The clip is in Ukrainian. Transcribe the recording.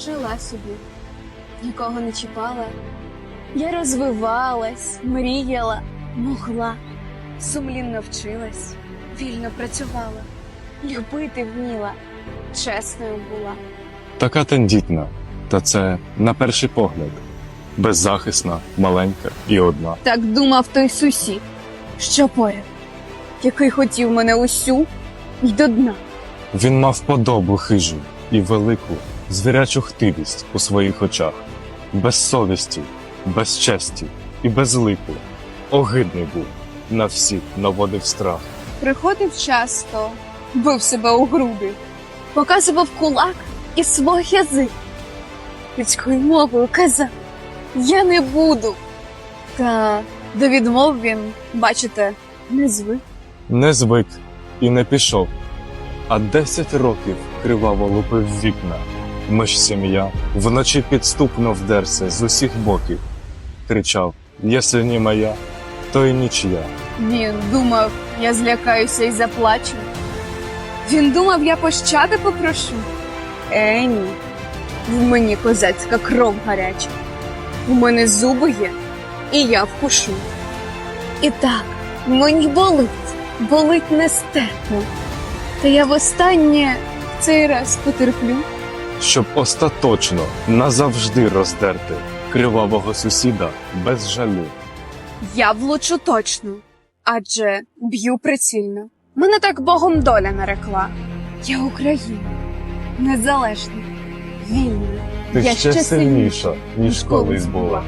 жила собі, нікого не чіпала. Я розвивалась, мріяла, могла, сумлінно вчилась, вільно працювала, любити вміла, чесною була. Така тендітна, та це на перший погляд. Беззахисна, маленька і одна. Так думав той сусід, що поряд, який хотів мене усю й до дна. Він мав подобу хижу і велику звірячу хтивість у своїх очах, без совісті, без честі і без лику. Огидний був, на всіх наводив страх. Приходив часто, бив себе у груди, показував кулак і свого язик. Людською мовою казав Я не буду. Та до відмов він, бачите, не звик. Не звик і не пішов. А десять років криваво лупив вікна. Ми ж сім'я вночі підступно вдерся з усіх боків. Кричав: Єси не моя, то й нічия. Він думав, я злякаюся і заплачу. Він думав, я пощади попрошу. Е, ні. В мені козацька кров гаряча. У мене зуби є, і я вкушу. І так, мені болить, болить нестерпно. Та я востаннє цей раз потерплю. Щоб остаточно назавжди роздерти кривавого сусіда без жалю. Я влучу точно, адже б'ю прицільно. Мене так Богом доля нарекла. Я Україна, незалежна, вільна. Ти Я ще ще сильніша, ніж колись була.